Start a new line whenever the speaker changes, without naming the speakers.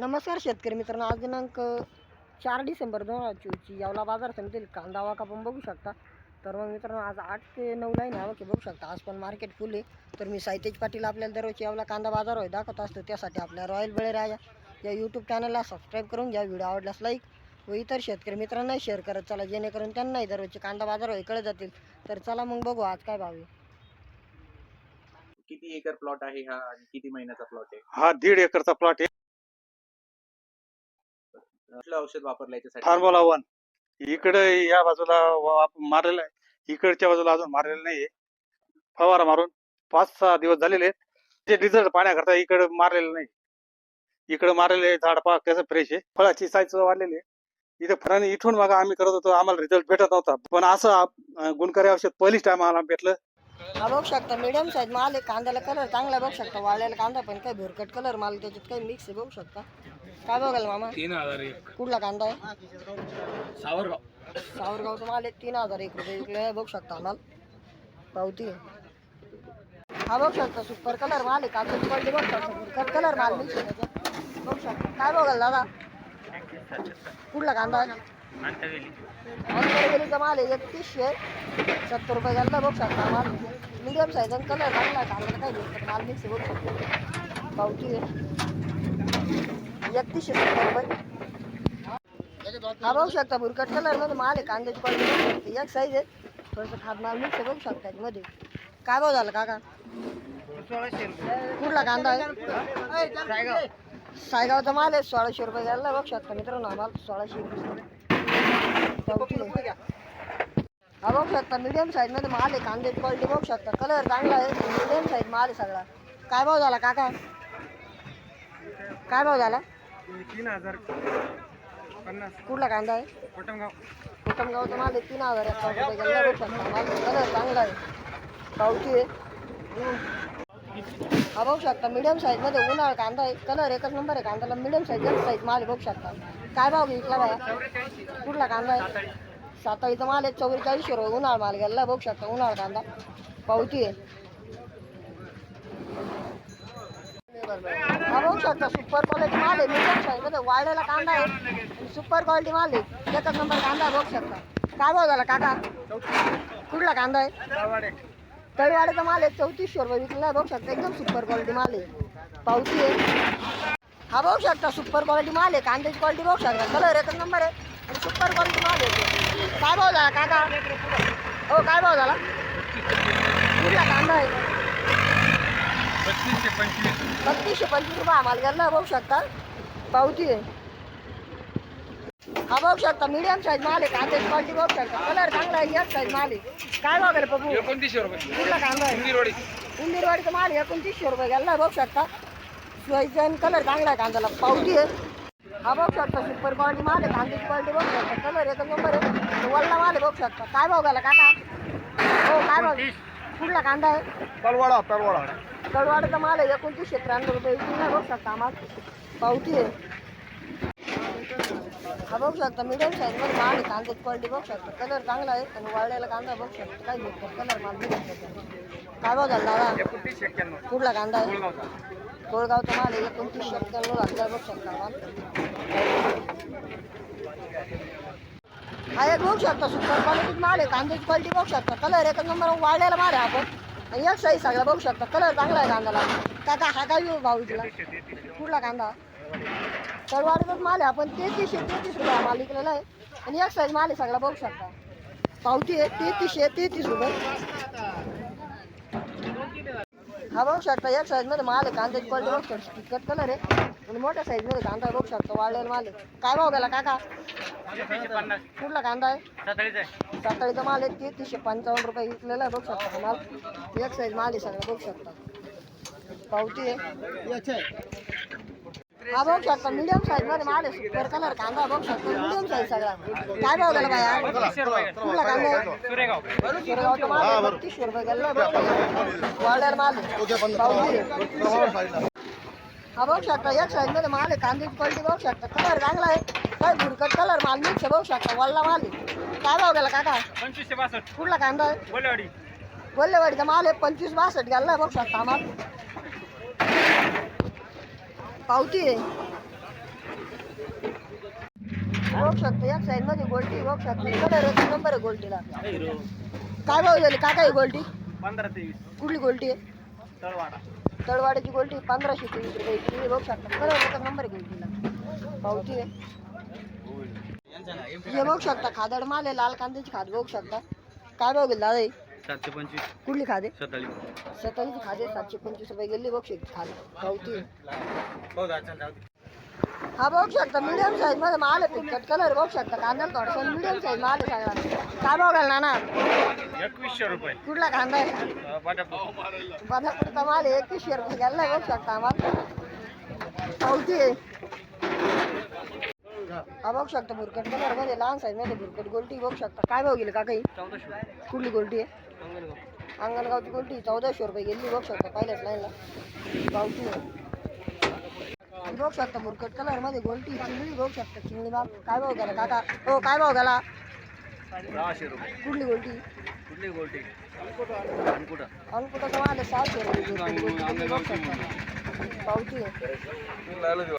नमस्कार शेतकरी मित्रांनो आज दिनांक चार डिसेंबर दोन हजार चोवीसची यावला बाजार समितीतील कांदा वाका पण बघू शकता. तर मग मित्रांनो आज आठ ते नऊ लाईन आहे की बघू शकता. आज पण मार्केट फुल आहे. तर मी साहित्यज पाटील आपल्याला दररोज यावला कांदा बाजार होय दाखवत असतो. त्यासाठी आपल्या रॉयल बळीराजा या यूट्यूब चॅनलला सबस्क्राईब करून घ्या. व्हिडिओ आवडल्यास लाईक व इतर शेतकरी मित्रांनाही शेअर करत चला. जेणेकरून त्यांनाही दररोजचे कांदा बाजार होय कळत जातील. तर चला मग बघू आज काय भाव आहे.
किती एकर प्लॉट आहे हा आणि किती महिन्याचा प्लॉट आहे?
हा दीड एकरचा प्लॉट आहे.
कुठलं औषध वापरलं याच्यासाठी?
फार्मोला वन इकडे या बाजूला वा- मारलेला आहे. इकडच्या बाजूला अजून मारलेलं नाहीये. फवारा मारून पाच सहा दिवस झालेले आहेत. ते रिझल्ट पाहण्याकरता इकडे मारलेलं नाही. इकडे मारलेले झाड पहा कसं फ्रेश आहे. फळाची साईज वाढलेली आहे. इथं फळाने इथून मग आम्ही करत होतो. आम्हाला रिझल्ट भेटत नव्हता. पण असं गुणकारी औषध पहिलीच टाइम आम्हाला भेटलं.
हा बघू शकता मीडियम साईज माल आहे. कांद्याला कलर चांगला बघू शकता वाळलेला कांदा पण काही भुरकट कलर माल त्याच्यात काही मिक्स आहे. बघू शकता. काय बघाल मामा?
तीन हजार एक.
कुठला कांदा आहे?
सावरगाव.
सावरगावचा माल आहे तीन हजार एक रुपये. आहे बघू शकता माल. पावती. हा बघू शकता सुपर कलर माल आहे. कांद्याची क्वालिटी बघू शकता कलर माल त्याच्यात बघू शकता. काय बघाल दादा? कुठला कांदा आहे? अंतरवेलीचा माल आहे. एकतीसशे सत्तर रुपये घालला बघू शकता माल. मीडियम साईज आणि कलर चांगला आहे. कांद्याला काय माल मिक्स बघू शकता. पावती आहे. एकतीसशे सत्तर रुपये हा बघू शकता भुरकट कलरमध्ये माल आहे कांद्याची क्वालिटी एक साईज आहे. थोडंसं खात माल मिक्स आहे बघू शकता याच्यामध्ये. काय भाव झाला काका? कुठला कांदा आहे? सायगावचा माल आहे सोळाशे रुपये घ्यायला बघू शकता मित्रांनो आम्हाला सोळाशे रुपये. हा बघू शकता मीडियम साईजमध्ये माल आहे कांद्याची क्वालिटी बघू शकता. कलर चांगला आहे मीडियम साईज माल आहे सगळा. काय भाव झाला काका? काय भाव झाला?
तीन हजार पन्नास.
कुठला कांदा आहे?
कोटमगाव.
कोकणगावचा माल आहे तीन हजार एक रुपये गेला. बघू शकता माल कलर चांगला आहे. पावती आहे. हा बघू शकता मीडियम साईजमध्ये उन्हाळा कांदा आहे. कलर एकच नंबर आहे कांद्याला. मीडियम साईज जास्त साईज माल आहे बघू शकता. काय भाव विकला बाया कुठला कांदा आहे? साताळीचा माल आहे चौवेचाळीसशे रुपये उन्हाळा माल गेला बघू शकता उन्हाळा कांदा. पावती आहे हा बघू शकता सुपर क्वालिटी माल आहे. मीडियम साईजमध्ये वाढायला कांदा आहे. सुपर क्वालिटी माल आहे. एकच नंबर कांदा आहे बघू शकता. काय भाव झाला काका. कुठला कांदा आहे? तळीवाड्याचा माल आहे चौतीसशे रुपये विकला बघू शकता एकदम सुपर क्वालिटी माल आहे. पावती आहे. हा बघू शकता सुपर क्वालिटी माल आहे. कांद्याची क्वालिटी बघू शकता. कलर एकच नंबर आहे. आणि सुपर क्वालिटी माल आहे. काय भाव झाला काका? हो काय भाव झाला? कुठला कांदा आहे?
पस्तीसशे पंचवीस
बत्तीसशे पंचवीस रुपये आम्हाला गेला बघू शकता. पावती आहे. हा बघू शकता मीडियम साईज माल आहे. कांद्याची क्वालिटी बघू शकता. कलर चांगला आहे एक साईज माल आहे. काय भाव गेला बघू?
एकोणतीसशे रुपये.
कुठला कांदा आहे. उंदीरवाडीचा माल एकोणतीसशे रुपये. गेला बघू शकता. सोयीचा कलर चांगला आहे कांद्याला. पावती आहे. हा बघू शकता सुपर क्वालिटी माल आहे. कांद्याची क्वालिटी बघू शकता. कलर एकच नंबर आहे. वल्ला माल आहे बघू शकता. काय भाव गेला काका? हो काय भाव? कुठला कांदा आहे?
तलवाडा तलवाडा
कडवाडचा माल आहे एकोणतीसशे त्र्याण्णव रुपये. विकून बघू शकता आम्हाला पावती आहे. हा बघू शकता मीडियम साईजमध्ये माल आहे कांद्याची क्वालिटी बघू शकता कलर चांगला आहे आणि वाळलेला कांदा बघू शकता काही भेटतो कलर माल मिळून काय भाव झाला दादा?
एक्क्याण्णव.
कुठला कांदा आहे?
कोळगावचा.
माल आहे एकोणतीसशे एक्क्याण्णव लागला बघू शकता माल हा एक बघू शकता सुपर क्वालिटी माल आहे कांद्याची क्वालिटी बघू शकता. कलर एक नंबर वाढलेला माल आहे आपण. आणि एक साईज सगळा बघू शकता कलर चांगला आहे कांद्याला. काका हा काय भाऊ तुला कुठला कांदा? तळवाडचाच माल आहे आपण तेहतीसशे तेहतीस रुपये माल विकलेला आहे. आणि एक साईज माल आहे सगळा बघू शकता. पावती आहे तेहतीसशे तेहतीस रुपये. हा बघू शकता एक साईजमध्ये माल आहे कांद्याची क्वालिटी बघू शकता. तिखट कलर आहे. आणि मोठ्या साईजमध्ये कांदा बघू शकतो वाळलेला माल आहे. काय भाव गेला काका? कुठला कांदा आहे?
साताळीचा
माल आहे तेहतीसशे पंचावन्न रुपये विकलेला आहे बघू शकता हा माल. एक साईज माल आहे सगळं बघू शकता. पावती आहे. हा बघू शकता मीडियम साईजमध्ये माल आहे सुपर कलर कांदा बघू शकता. मिडियम साईज सगळा. काय भाव गेला बाया? कुठला कांदा आहे? सुरगावचा माल आहे बत्तीसशे रुपये गेला बघू वाळलेला माल आहे. पावती आहे. हा बघू शकता एक साईजमध्ये माल आहे कांद्याची क्वालिटी बघू शकता कलर चांगला आहे. काय भुरकट कलर माल मिक्स बघू शकता वल्ला माल आहे. काय भाव गेला काका?
पंचवीसशे बासष्ट.
कुठला कांदा आहे?
बोलेवाडी
वल्लेवाडीचा माल आहे पंचवीस बासष्ट गेला बघू शकता माल पावती आहे. बघू शकता एक साईडमध्ये गोल्टी बघू शकता कलर नंबर आहे गोल्टीला काय भाव झाली? काय काय गोल्टी
पंधरा तेवीस.
कुठली गोल्टी आहे?
तळवाडा.
तळवाड्याची गोल्टी पंधराशे तेवीस रुपये तुम्ही बघू शकता. कलर नंबर आहे गोल्टीला पावती आहे. हे बघू शकता खादड माल आहे लाल कांद्याची खाद बघू शकता. काय गेला दादा हे?
सातशे पंचवीस.
कुठली खादे
सत्तावीस
सत्तावीस खादे सातशे पंचवीस रुपये गेली बघू शकता. खाद पावती आहे.
हो
हा बघू शकता मीडियम साईजमध्ये माल आहे पिकट कलर बघू शकता कांद्याला थोडासा मीडियम साईज माल आहे सगळा काय भाव घालणार ना?
एकवीसशे रुपये.
कुठला कांदा आहे? बदापूरचा माल आहे एकवीसशे रुपये गेला बघू शकता आम्हाला. पावती आहे. हा बघू शकता भुरकट कलरमध्ये लहान साईजमध्ये भुरकट गोल्टी बघू शकता. काय भाव गेली का काही कुठली गोल्टी आहे? अंगणगावची गोल्टी चौदाशे रुपये गेली बघू शकता पहिल्याच लाईनला पावती आहे. बघू शकता भुरकट कलरमध्ये गोल्टी चिंगळी बघू शकता. चिंगळी बाग काय भाव गेला काका? हो काय भाव गेला?
रुपये.
कुठली गोल्टी?
कुठली गोल्टी?
माल आहे सहाशे रुपये पावती.